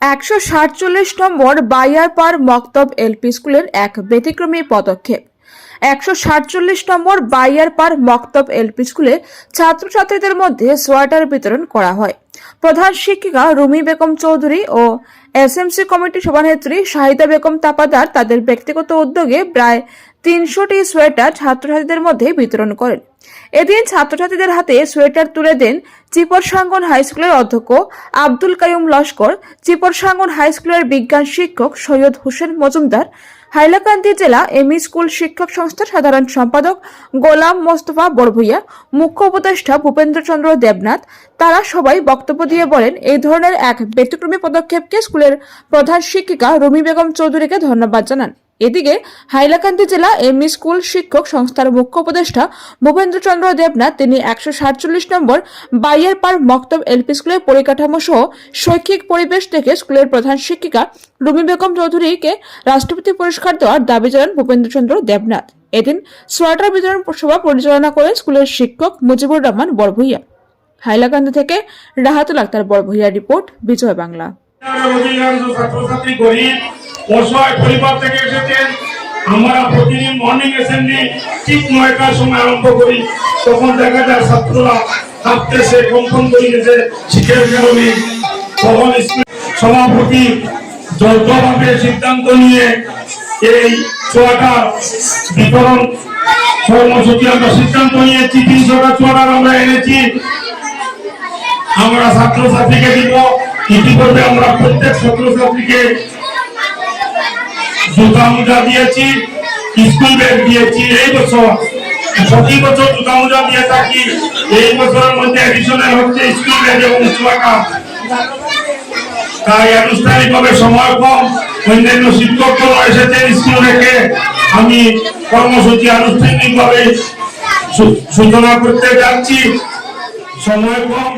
একশো সাতচল্লিশ নম্বর বাইয়ারপাড় মক্তব এলপি স্কুলের এক ব্যতিক্রমী পদক্ষেপ। একশো সাতচল্লিশ নম্বর বাইয়ারপাড় মক্তব এলপি স্কুলে ছাত্রছাত্রীদের মধ্যে সোয়াটার বিতরণ করা হয়। প্রধান শিক্ষিকা রুমি বেগম চৌধুরী ও এসএমসি কমিটির সভানেত্রী শাহিদা বেগম তাপাদার তাদের ব্যক্তিগত উদ্যোগে প্রায় তিনশোটি সোয়েটার ছাত্রছাত্রীদের মধ্যে বিতরণ করেন। এদিন ছাত্রছাত্রীদের হাতে সোয়েটার তুলে দেন চিপরসাঙ্গন হাই স্কুলের অধ্যক্ষ আব্দুল কাইম লস্কর চিপরসাঙ্গন হাই স্কুলের বিজ্ঞান শিক্ষক সৈয়দ হোসেন মজুমদার হাইলাকান্দি জেলা এমই স্কুল শিক্ষক সংস্থার সাধারণ সম্পাদক গোলাম মোস্তফা বড়ভুইয়া মুখ্য উপদেষ্টা ভূপেন্দ্রচন্দ্র দেবনাথ তারা সবাই বক্তব্য দিয়ে বলেন, এই ধরনের এক ব্যতিক্রমী পদক্ষেপকে স্কুলের প্রধান শিক্ষিকা রুমি বেগম চৌধুরীকে ধন্যবাদ জানান। এদিকে হাইলাকান্দি জেলা এমই স্কুল শিক্ষক সংস্থার মুখ্য উপদেষ্টা ভূপেন্দ্র চন্দ্র দেবনাথ, তিনি একশো সাতচল্লিশ নম্বর বাইয়ের পার মক্তব এলপি স্কুলের পরিকাঠামো সহ শৈক্ষিক পরিবেশ দেখে স্কুলের প্রধান শিক্ষিকা রুমি বেগম চৌধুরীকে রাষ্ট্রপতি পুরস্কার দেওয়ার দাবি জানান ভূপেন্দ্র চন্দ্র দেবনাথ। এদিন সোয়াটার বিতরণ সভা পরিচালনা করেন স্কুলের শিক্ষক মুজিবুর রহমান বড়ভুইয়া হাইলাকান্দি থেকে রাহাতুল আক্তার বড়ভুইয়া রিপোর্ট, বিজয় বাংলা। আমরা প্রতিদিন মর্নিং অ্যাসেম্বলি ঠিক নয়টার সময় আরম্ভ করি। তখন দেখা যায় ছাত্ররা কাঁপতেছে কম্পন করে গেছে শীতের কারণে তখন সভাপতি যৌথভাবে সিদ্ধান্ত নিয়ে এই চুয়াটা বিতরণ কর্মসূচি, আমরা সিদ্ধান্ত নিয়েছি, তিনশোটা চুয়াটার আমরা এনেছি। আমরা ছাত্রছাত্রীকে দিব। ইতিপূর্বে আমরা প্রত্যেক ছাত্রছাত্রীকে জুতা মোজা দিয়েছি, স্কুল ব্যাগ দিয়েছি। এই বছর, প্রতি বছর জুতা মোজা দিয়ে থাকি। এই বছরের মধ্যে এডিশনাল হচ্ছে স্কুল ব্যাগ এবং চুয়াটা তাই আনুষ্ঠানিকভাবে সময় কম। অন্যান্য শিক্ষকরা এসেছেন স্কুল রেখে আমি কর্মসূচি আনুষ্ঠানিকভাবে সূচনা করতে যাচ্ছি। সময় কম।